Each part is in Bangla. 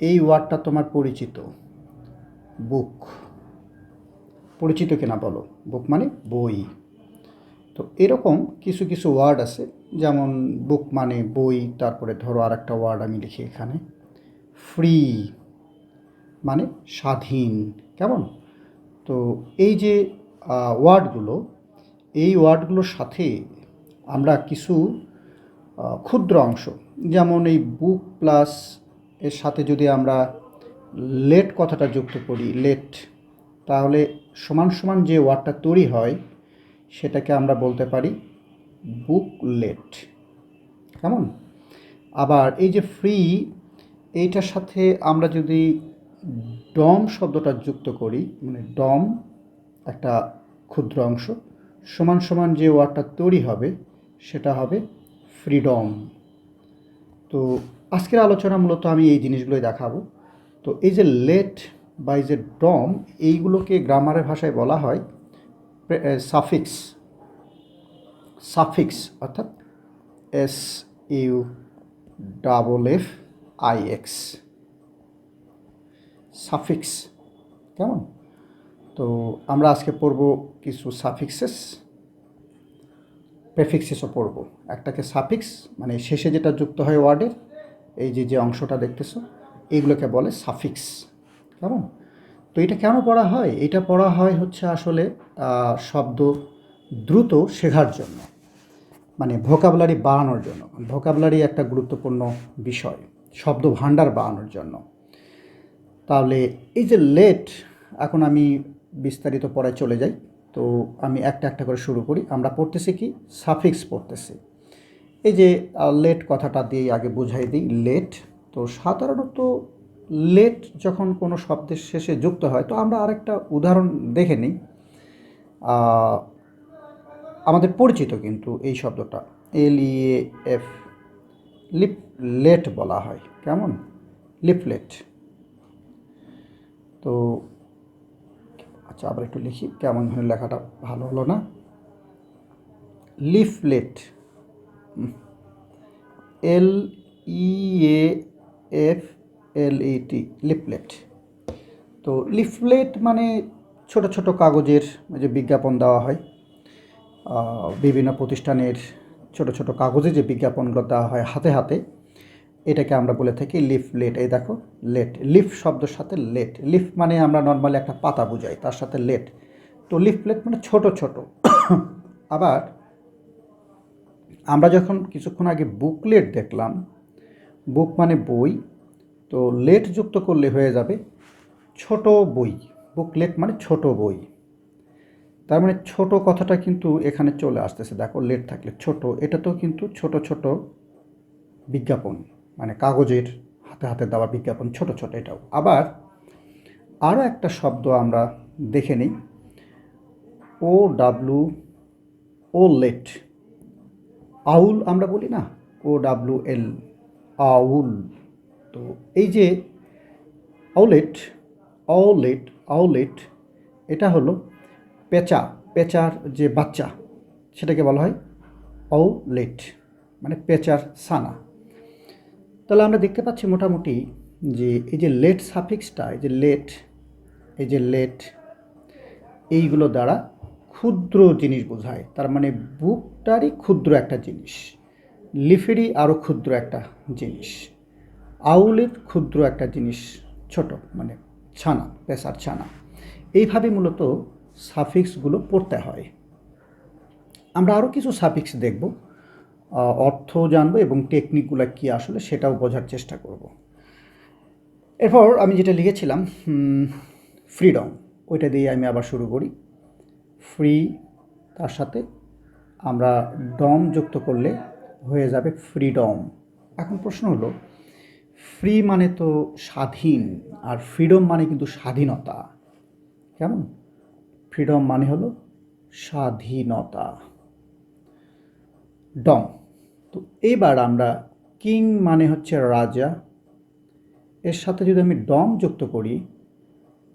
এই ওয়ার্ডটা তোমার পরিচিত। বুক। পরিচিত কিনা বলো বুক মানে বই। তো এরকম কিছু কিছু ওয়ার্ড আছে, যেমন বুক মানে বই, তারপরে ধরো আর একটা ওয়ার্ড আমি লিখি এখানে। ফ্রি মানে স্বাধীন, কেমন? তো এই যে ওয়ার্ডগুলো এই ওয়ার্ডগুলোর সাথে আমরা কিছু ক্ষুদ্র অংশ, যেমন এই বুক প্লাস এর সাথে যদি আমরা লেট কথাটা যুক্ত করি লেট তাহলে সমান সমান যে ওয়ার্ডটা তৈরি হয়, সেটাকে আমরা বলতে পারি বুক লেট কেমন? আবার এই যে ফ্রি, এইটার সাথে আমরা যদি ডম শব্দটা যুক্ত করি মানে ডম একটা ক্ষুদ্র অংশ, সমান সমান যে ওয়ার্ডটা তৈরি হবে, সেটা হবে ফ্রিডম। তো আজকের আলোচনা মূলত আমি এই জিনিসগুলোই দেখাবো। তো এই যে লেট বা এই যে ডম এইগুলোকে গ্রামারের ভাষায় বলা হয় সাফিক্স সাফিক্স অর্থাৎ S U double F I X suffix কেমন? তো আমরা আজকে পড়ব কিছু সাফিক্সেস প্রেফিক্সেসও পড়ব। একটাকে সাফিক্স মানে শেষে যেটা যুক্ত হয় ওয়ার্ডের এই যে যে অংশটা দেখতেছো, এইগুলোকে বলে সাফিক্স কেমন তো এটা কেন পড়া হয়? এটা পড়া হয় হচ্ছে আসলে শব্দ দ্রুত শেখার জন্য মানে ভোকাবুলারি বাড়ানোর জন্য। ভোকাবুলারি একটা গুরুত্বপূর্ণ বিষয়, শব্দ ভাণ্ডার বাড়ানোর জন্য। তাহলে এই যে লেট এখন আমি বিস্তারিত পড়ায় চলে যাই। তো আমি একটা একটা করে শুরু করি। আমরা পড়তেছি কি? সাফিক্স পড়তেছি। এই যে লেট কথাটা দিয়ে আগে বুঝাই দিই। লেট তো সাধারণত লেট যখন কোনো শব্দের শেষে যুক্ত হয়, তো আমরা আরেকটা উদাহরণ দেখে নিই। আমাদের পরিচিত কিন্তু এই শব্দটা। L E F leaflet বলা হয়। কেমন? লিফলেট তো আচ্ছা আবার একটু লিখি। কেমন হলো লেখাটা? ভালো হলো না? Leaflet L E F L T leaflet তো লিফলেট মানে ছোট ছোট কাগজের যে বিজ্ঞাপন দেওয়া হয় বিভিন্ন প্রতিষ্ঠানের ছোট ছোট কাগজে যে বিজ্ঞাপনগুলো দেওয়া হয় হাতে হাতে, এটাকে আমরা বলে থাকি লিফ লেট এই দেখো লেট লিফ শব্দের সাথে লেট লিফ মানে আমরা নর্মালি একটা পাতা বুঝাই, তার সাথে লেট তো লিফলেট মানে ছোট ছোট। আবার আমরা যখন কিছুক্ষণ আগে বুকলেট দেখলাম বুক মানে বই তো লেট যুক্ত করলে হয়ে যাবে ছোট বই বুকলেট মানে ছোট বই। তার মানে ছোট কথাটা কিন্তু এখানে চলে আসতেছে, দেখো লেট থাকলে ছোট এটা তো কিন্তু ছোট ছোট বিজ্ঞাপন মানে কাগজের হাতে হাতে দেওয়া বিজ্ঞাপন, ছোট ছোট এটাও। আবার আরও একটা শব্দ আমরা দেখে নিই ও ডাব্লু ও লেট আউল আমরা বলি না ও ডাব্লু এল আউল। তো এই যে আউলেট আউলেট আউলেট এটা হলো পেঁচা, পেঁচার যে বাচ্চা, সেটাকে বলা হয় আউলেট মানে পেঁচার সানা তাহলে আমরা দেখতে পাচ্ছি মোটামুটি যে এই যে লেট সাফিক্সটা এই যে লেট এই যে লেট এইগুলো দ্বারা ক্ষুদ্র জিনিস বোঝায়। তার মানে বুকটারই ক্ষুদ্র একটা জিনিস, লিফেরই আরও ক্ষুদ্র একটা জিনিস। আউলের ক্ষুদ্র একটা জিনিস, ছোট মানে ছানা পেশার ছানা। এইভাবে মূলত সাফিক্সগুলো পড়তে হয়। আমরা আরও কিছু সাফিক্স দেখব অর্থ জানব এবং টেকনিকগুলো কী আসলে সেটাও বোঝার চেষ্টা করব। এরপর আমি যেটা লিখেছিলাম ফ্রিডম ওইটা দিয়ে আমি আবার শুরু করি। ফ্রি তার সাথে আমরা ডম যুক্ত করলে হয়ে যাবে ফ্রিডম এখন প্রশ্ন হলো ফ্রি মানে তো স্বাধীন, আর ফ্রিডম মানে কিন্তু স্বাধীনতা। কেমন? ফ্রিডম মানে হলো স্বাধীনতা। ডম তো এবার আমরা কিং মানে হচ্ছে রাজা। এর সাথে যদি আমি ডম যুক্ত করি,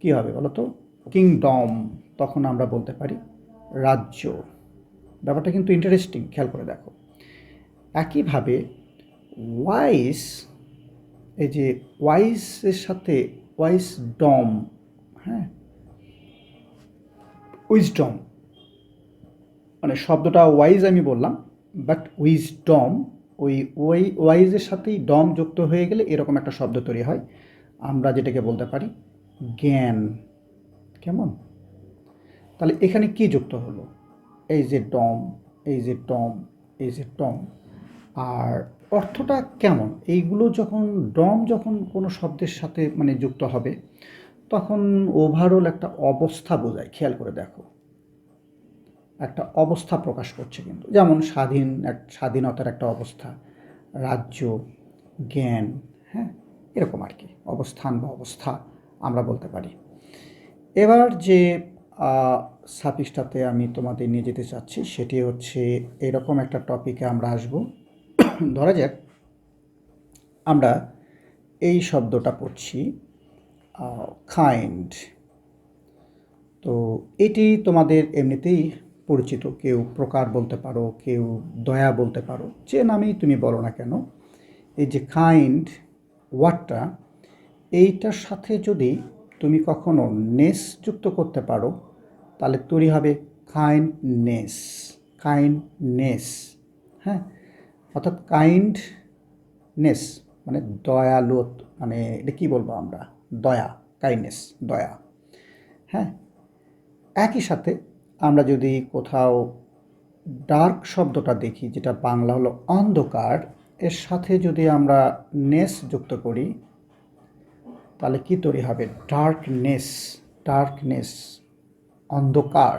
কি হবে বলো তো? কিংডম তখন আমরা বলতে পারি রাজ্য। ব্যাপারটা কিন্তু ইন্টারেস্টিং খেয়াল করে দেখো। একইভাবে ওয়াইস এই যে ওয়াইসের সাথে ওয়াইস ডম হ্যাঁ? উইজডম মানে শব্দটা ওয়াইজ আমি বললাম, বাট উইজডম ওই ওই ওয়াইজের সাথেই ডম যুক্ত হয়ে গেলে এরকম একটা শব্দ তৈরি হয়। আমরা যেটাকে বলতে পারি জ্ঞান। কেমন? তাহলে এখানে কি যুক্ত হলো? এই যে ডম, এই যে টম এই যে টম, আর অর্থটা কেমন? এইগুলো যখন ডম যখন কোনো শব্দের সাথে মানে যুক্ত হবে, তখন ওভারঅল একটা অবস্থা বোঝায়। খেয়াল করে দেখো। একটা অবস্থা প্রকাশ করছে কিন্তু। যেমন স্বাধীন এক, স্বাধীনতার একটা অবস্থা। রাজ্য, জ্ঞান হ্যাঁ? এরকম আর কি। অবস্থান বা অবস্থা আমরা বলতে পারি। এবার যে সাফিক্সটাতে আমি তোমাদের নিয়ে যেতে চাচ্ছি, সেটি হচ্ছে এরকম একটা টপিকে আমরা আসব। ধরা যাক, আমরা এই শব্দটা পড়ছি কাইন্ড তো এটি তোমাদের এমনিতেই পরিচিত, কেউ প্রকার বলতে পারো, কেউ দয়া বলতে পারো, যে নামেই তুমি বলো না কেন। এই যে কাইন্ড ওয়ার্ডটা এইটার সাথে যদি তুমি কখনো নেস যুক্ত করতে পারো, তাহলে তৈরি হবে কাইন্ডনেস কাইন্ডনেস হ্যাঁ? অর্থাৎ কাইন্ডনেস মানে দয়ালু মানে এটা কী বলব আমরা? দয়া কাইন্ডনেস দয়া। হ্যাঁ? একই সাথে আমরা যদি কোথাও ডার্ক শব্দটা দেখি, যেটা বাংলা হলো অন্ধকার, এর সাথে যদি আমরা নেস যুক্ত করি, তাহলে কী তৈরি হবে? ডার্কনেস ডার্কনেস অন্ধকার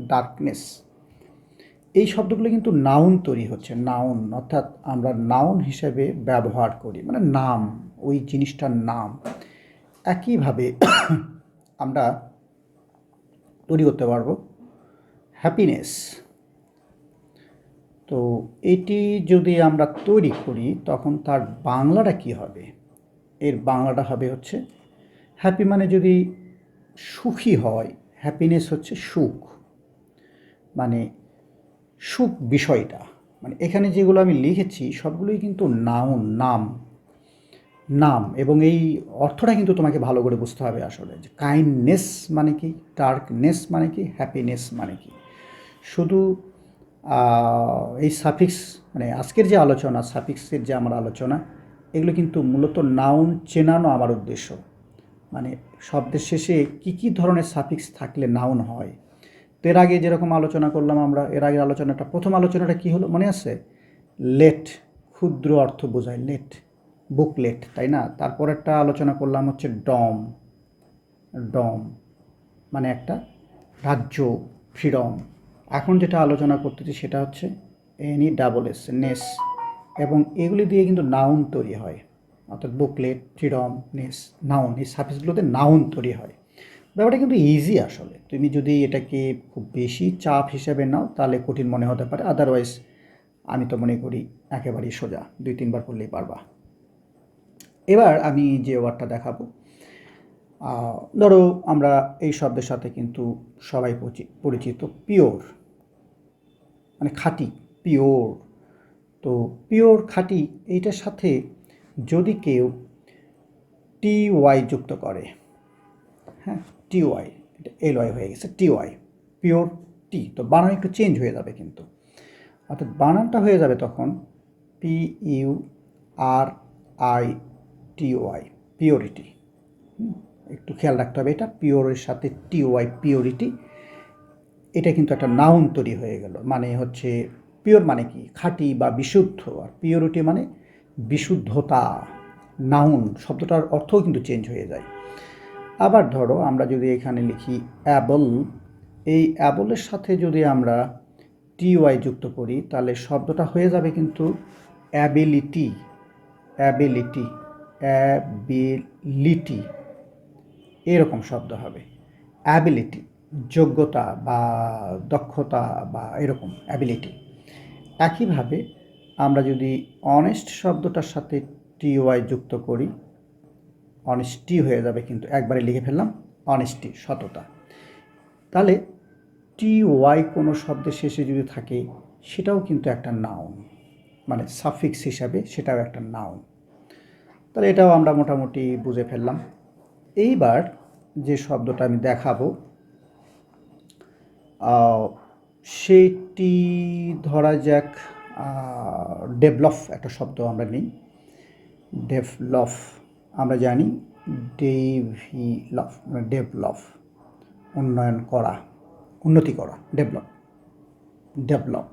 ডার্কনেস এই শব্দগুলো কিন্তু নাউন তৈরি হচ্ছে নাউন অর্থাৎ আমরা নাউন হিসেবে ব্যবহার করি মানে নাম, ওই জিনিসটার নাম। একইভাবে আমরা তৈরি করতে পারব হ্যাপিনেস তো এটি যদি আমরা তৈরি করি, তখন তার বাংলাটা কি হবে? এর বাংলাটা হবে হচ্ছে হ্যাপি মানে যদি সুখী হয় হ্যাপিনেস হচ্ছে সুখ। মানে সুখ বিষয়টা। মানে এখানে যেগুলো আমি লিখেছি, সবগুলোই কিন্তু নাউন নাম। নাম এবং এই অর্থটা কিন্তু তোমাকে ভালো করে বুঝতে হবে আসলে। যে কাইন্ডনেস মানে কি? ডার্কনেস মানে কি? হ্যাপিনেস মানে কি? শুধু এই সাফিক্স মানে আজকের যে আলোচনা সাফিক্সের যে আমার আলোচনা, এগুলো কিন্তু মূলত নাউন চেনানো আমার উদ্দেশ্য। মানে শব্দের শেষে কী কী ধরনের সাফিক্স থাকলে নাউন হয়? এর আগে যেরকম আলোচনা করলাম আমরা, এর আগে আলোচনাটা, প্রথম আলোচনাটা কী হলো? মনে আছে? লেট, ক্ষুদ্র অর্থ বোঝায়, লেট বুকলেট তাই না? তারপর একটা আলোচনা করলাম হচ্ছে ডম ডম মানে একটা রাজ্য ফ্রিডম। এখন যেটা আলোচনা করতেছি সেটা হচ্ছে এনি ডাবল এস, নেস, এবং এগুলি দিয়ে কিন্তু নাউন তৈরি হয়। অর্থাৎ বুকলেট ফ্রিডম, নেস, নাউন, এই সার্ভিসগুলোতে নাউন তৈরি হয়। ব্যাপারটা কিন্তু ইজি আসলে। তুমি যদি এটাকে খুব বেশি চাপ হিসেবে নাও, তাহলে কঠিন মনে হতে পারে। আদারওয়াইজ আমি তো মনে করি একেবারেই সোজা। দুই, তিনবার করলেই পারবা। এবার আমি যে ওয়ার্ডটা দেখাবো ধরো আমরা এই শব্দের সাথে কিন্তু সবাই পরিচিত। পিওর মানে খাঁটি। পিওর তো পিওর খাঁটি এইটার সাথে যদি কেউ টি ওয়াই যুক্ত করে হ্যাঁ টি ওয়াই এটা এল ওয়াই হয়ে গেছে টি ওয়াই পিওর টি তো বানান একটু চেঞ্জ হয়ে যাবে কিন্তু। অর্থাৎ বানানটা হয়ে যাবে তখন P U R I T Y purity একটু খেয়াল রাখতে হবে এটা পিওরের সাথে টি ওয়াই পিওরিটি এটা কিন্তু একটা নাউন তৈরি হয়ে গেল। মানে হচ্ছে পিওর মানে কি? খাঁটি বা বিশুদ্ধ, আর পিওরিটি মানে বিশুদ্ধতা নাউন শব্দটার অর্থও কিন্তু চেঞ্জ হয়ে যায়। আবার ধরো আমরা যদি এখানে লিখি অ্যাবল, এই অ্যাবলের সাথে যদি আমরা টি ওয়াই যুক্ত করি, তাহলে শব্দটা হয়ে যাবে কিন্তু অ্যাবিলিটি অ্যাবিলিটি অ্যাবিলিটি, এরকম শব্দ হবে। অ্যাবিলিটি, যোগ্যতা বা দক্ষতা বা এরকম অ্যাবিলিটি। একইভাবে আমরা যদি অনেস্ট শব্দটার সাথে টিওয়াই যুক্ত করি অনেস্টি হয়ে যাবে কিন্তু একবারে লিখে ফেললাম অনেস্টি সততা। তাহলে টি ওয়াই কোনো শব্দের শেষে যদি থাকে, সেটাও কিন্তু একটা নাউন মানে সাফিক্স হিসাবে সেটাও একটা নাউন তাহলে এটাও আমরা মোটামুটি বুঝে ফেললাম। এইবার যে শব্দটা আমি দেখাবো সেটি ধরা যাক ডেভলপ একটা শব্দ আমরা নিই। ডেভলপ আমরা জানি ডেভিলপ মানে ডেভলপ, উন্নয়ন করা, উন্নতি করা, ডেভেলপ ডেভেলপ।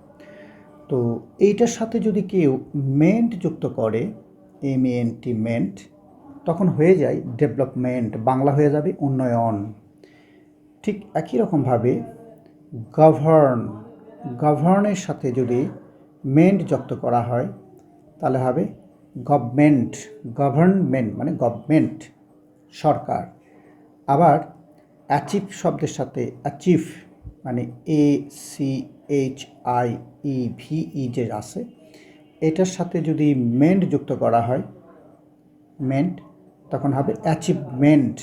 তো এইটার সাথে যদি কেউ মেন্ট যুক্ত করে এম এন টি মেন্ট তখন হয়ে যায় ডেভেলপমেন্ট, বাংলা হয়ে যাবে উন্নয়ন। ঠিক একই রকমভাবে গভর্ন গভর্নের সাথে যদি মেন্ট যুক্ত করা হয়, তাহলে হবে গভর্নমেন্ট গভর্নমেন্ট মানে গভর্নমেন্ট সরকার। আবার অ্যাচিভ শব্দের সাথে অ্যাচিভ মানে A C H I E V E যে আছে, এটার সাথে যদি মেন্ট যুক্ত করা হয়, মেন্ট, তখন হবে অ্যাচিভমেন্ট।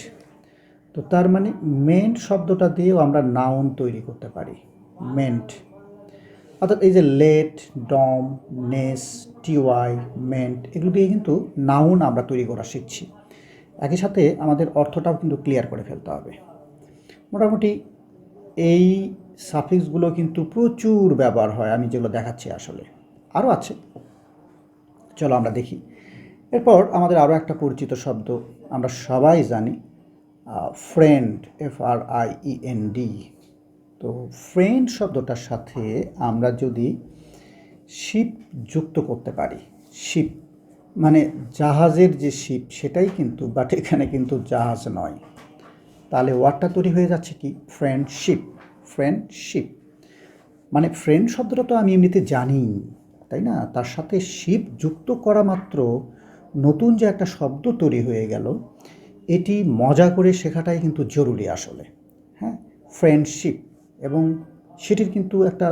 তো তার মানে মেন্ট শব্দটা দিয়েও আমরা নাউন তৈরি করতে পারি, মেন্ট। অর্থাৎ এই যে লেট, ডম নেস টিওয়াই মেন্ট এগুলো দিয়ে কিন্তু নাউন আমরা তৈরি করা শিখছি। একই সাথে আমাদের অর্থটাও কিন্তু ক্লিয়ার করে ফেলতে হবে। মোটামুটি এই সাফিক্সগুলো কিন্তু প্রচুর ব্যবহার হয়, আমি যেগুলো দেখাচ্ছি আসলে। আরও আছে। চলো আমরা দেখি। এরপর আমাদের আরও একটা পরিচিত শব্দ, আমরা সবাই জানি friend F R I E N D তো ফ্রেন্ড শব্দটার সাথে আমরা যদি শিপ যুক্ত করতে পারি। শিপ মানে জাহাজের যে শিপ সেটাই কিন্তু বাট এখানে কিন্তু জাহাজ নয়। তাহলে ওয়ার্ডটা তৈরি হয়ে যাচ্ছে কি? ফ্রেন্ডশিপ ফ্রেন্ডশিপ মানে ফ্রেন্ড শব্দটা তো আমি এমনিতে জানি তাই না? তার সাথে শিপ যুক্ত করা মাত্র নতুন যে একটা শব্দ তৈরি হয়ে গেল, এটি মজা করে শেখাটাই কিন্তু জরুরি আসলে। হ্যাঁ? ফ্রেন্ডশিপ এবং সেটির কিন্তু একটা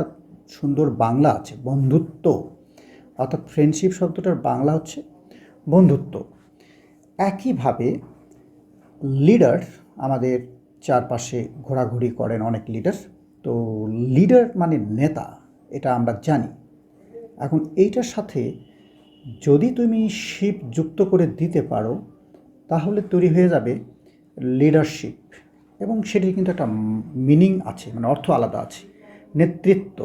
সুন্দর বাংলা আছে, বন্ধুত্ব। অর্থাৎ ফ্রেন্ডশিপ শব্দটার বাংলা হচ্ছে বন্ধুত্ব। একইভাবে লিডার আমাদের চারপাশে ঘোরাঘুরি করেন অনেক লিডার তো লিডার মানে নেতা, এটা আমরা জানি। এখন এইটার সাথে যদি তুমি শিপ যুক্ত করে দিতে পারো, তাহলে তৈরি হয়ে যাবে লিডারশিপ এবং সেটির কিন্তু একটা মিনিং আছে মানে অর্থ আলাদা আছে, নেতৃত্ব।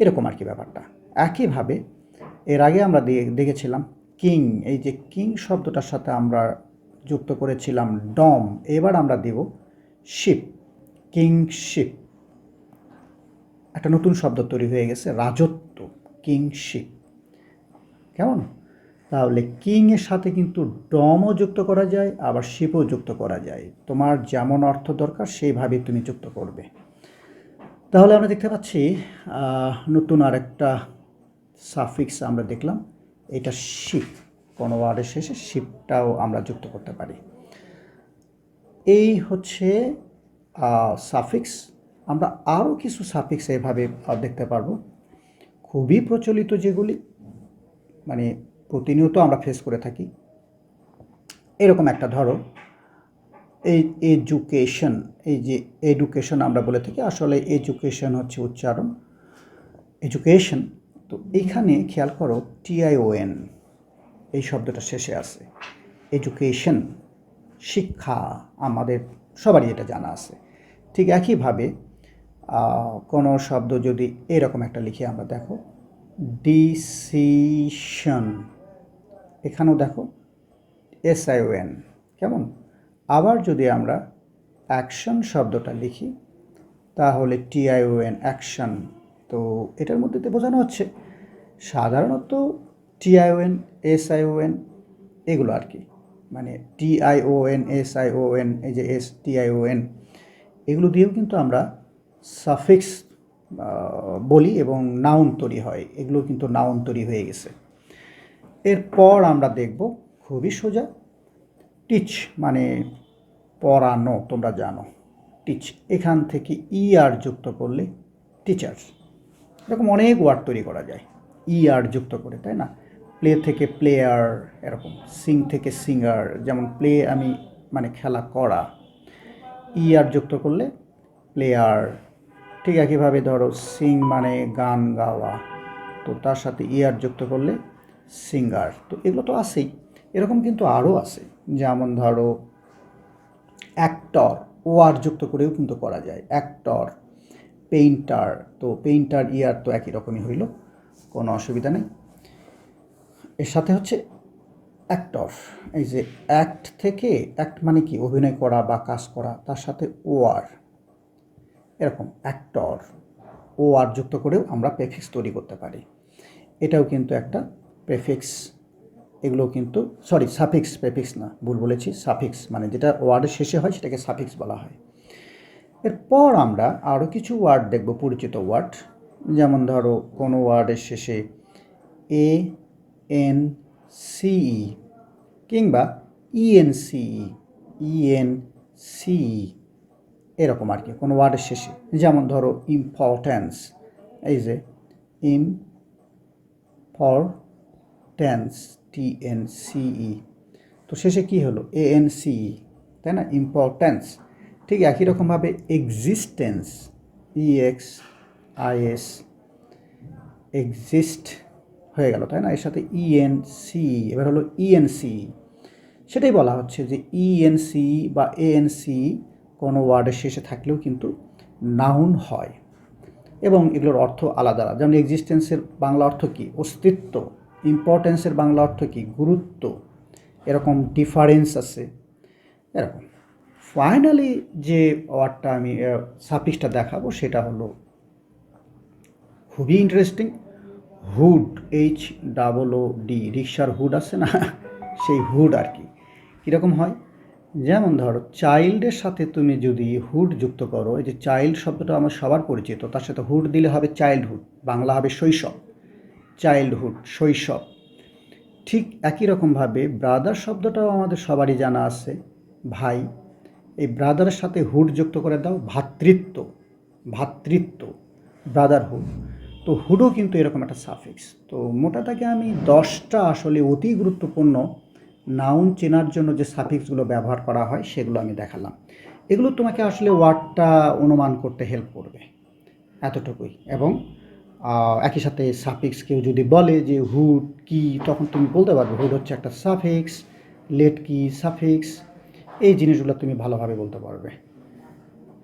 এরকম আর কি ব্যাপারটা। একইভাবে এর আগে আমরা দেখেছিলাম কিং, এই যে কিং শব্দটার সাথে আমরা যুক্ত করেছিলাম ডম, এবার আমরা দেব শিপ কিংশিপ একটা নতুন শব্দ তৈরি হয়ে গেছে, রাজত্ব কিংশিপ কেমন? তাহলে কিংয়ের সাথে কিন্তু ডমও যুক্ত করা যায়, আবার শিপও যুক্ত করা যায়। তোমার যেমন অর্থ দরকার সেইভাবে তুমি যুক্ত করবে। তাহলে আমরা দেখতে পাচ্ছি নতুন আরেকটা সাফিক্স আমরা দেখলাম। এটা শিপ কোনো ওয়ার্ডের শেষে শিপটাও আমরা যুক্ত করতে পারি। এই হচ্ছে সাফিক্স আমরা আরও কিছু সাফিক্স এভাবে দেখতে পারব। খুবই প্রচলিত যেগুলি মানে প্রতিনিয়ত আমরা ফেস করে থাকি। এরকম একটা ধরো। এই এডুকেশন এই যে এডুকেশন আমরা বলে থাকি, আসলে এডুকেশন হচ্ছে উচ্চারণ। এডুকেশন তো এইখানে খেয়াল করো টিআইওএন এই শব্দটা শেষে আছে। এডুকেশন শিক্ষা, আমাদের সবারই এটা জানা আছে। ঠিক একইভাবে কোনো শব্দ যদি এরকম একটা লিখে আমরা দেখো ডিসিশন এখানেও দেখো এসআইওএন কেমন? আবার যদি আমরা অ্যাকশন শব্দটা লিখি, তাহলে টিআইওএন অ্যাকশন, তো এটার মধ্যে বোঝানো হচ্ছে। সাধারণত টিআইওএন, এসআইওএন এগুলো আর কি মানে টিআইওএন, এসআইওএন, এই যে এস টিআইওএন এগুলো দিয়েও কিন্তু আমরা সাফিক্স বলি এবং নাউন তৈরি হয়। এগুলো কিন্তু নাউন তৈরি হয়ে গেছে। এরপর আমরা দেখব খুবই সোজা, টিচ মানে পড়ানো, তোমরা জানো। টিচ এখান থেকে ই আর যুক্ত করলে টিচার এরকম অনেক ওয়ার্ড তৈরি করা যায়। ই আর যুক্ত করে, তাই না? প্লে থেকে প্লেয়ার এরকম। সিং থেকে সিঙ্গার যেমন প্লে আমি মানে খেলা করা। ই আর যুক্ত করলে প্লেয়ার ঠিক একইভাবে ধরো সিং মানে গান গাওয়া। তো তার সাথে ই আর যুক্ত করলে সিঙ্গার তো এগুলো তো আছেই। এরকম কিন্তু আরও আছে। যেমন ধরো অ্যাক্টর ও আর যুক্ত করেও কিন্তু করা যায় অ্যাক্টর পেইন্টার তো পেইন্টার ইয়ার তো একই রকমই হইল, কোনো অসুবিধা নেই। এর সাথে হচ্ছে অ্যাক্টর এই যে অ্যাক্ট থেকে অ্যাক্ট মানে কি? অভিনয় করা বা কাজ করা, তার সাথে ও আর এরকম অ্যাক্টর ও আর যুক্ত করেও আমরা প্রেফিক্স তৈরি করতে পারি। এটাও কিন্তু একটা প্রেফিক্স এগুলো কিন্তু সরি সাফিক্স প্রেফিক্স না, ভুল বলেছি সাফিক্স মানে যেটা ওয়ার্ডের শেষে হয় সেটাকে সাফিক্স বলা হয়। এরপর আমরা আরও কিছু ওয়ার্ড দেখব, পরিচিত ওয়ার্ড যেমন ধরো, কোনো ওয়ার্ডের শেষে এ এন সিই কিংবা ইএন সিই ইএন সিই এরকম আর কি, কোনো ওয়ার্ডের শেষে। যেমন ধরো ইম্পর্ট্যান্স এই যে ইম ফর টেন্স টি এন সিই তো শেষে কী হলো? এ সিই তাই না? ইম্পর্ট্যান্স ঠিক একই রকমভাবে এক্সিস্টেন্স ইএক্স আইএস এক্সিস্ট হয়ে গেল, তাই না? এর সাথে ইএনসি এবার হলো ইএনসি সেটাই বলা হচ্ছে যে ইএনসি বা এএনসি কোনো ওয়ার্ডের শেষে থাকলেও কিন্তু নাউন হয়। এবং এগুলোর অর্থ আলাদা আলাদা। যেমন এক্সিস্টেন্সের বাংলা অর্থ কী? অস্তিত্ব। ইম্পর্টেন্সের বাংলা অর্থ কী? গুরুত্ব। এরকম ডিফারেন্স আছে। এরকম। ফাইনালি যে ওয়ার্ডটা আমি সাফিক্সটা দেখাবো, সেটা হলো খুবই interesting hood H double O D রিক্সার হুড আছে না? সেই হুড আর কি। কীরকম হয়? যেমন ধরো চাইল্ডের সাথে তুমি যদি হুড যুক্ত করো, এই যে চাইল্ড শব্দটা আমার সবার পরিচিত, তার সাথে হুড দিলে হবে চাইল্ডহুড বাংলা হবে শৈশব। চাইল্ডহুড, শৈশব। ঠিক একই রকমভাবে ব্রাদার শব্দটাও আমাদের সবারই জানা আছে। ভাই, এই ব্রাদারের সাথে হুড যুক্ত করে দাও, ভাতৃত্ব ভাতৃত্ব, ব্রাদারহুড। তো হুডও কিন্তু এরকম একটা সাফিক্স। তো মোটাটাকে আমি দশটা আসলে অতি গুরুত্বপূর্ণ নাউন চেনার জন্য যে সাফিক্সগুলো ব্যবহার করা হয়, সেগুলো আমি দেখালাম। এগুলো তোমাকে আসলে ওয়ার্ডটা অনুমান করতে হেল্প করবে। এতটুকুই। এবং একই সাথে সাফিক্স কেউ যদি বলে যে হুড, কি, তখন তুমি বলতে পারবে, হুড হচ্ছে একটা সাফিক্স লেট কি সাফিক্স এই জিনিসগুলো তুমি ভালোভাবে বলতে পারবে।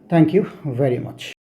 Thank you very much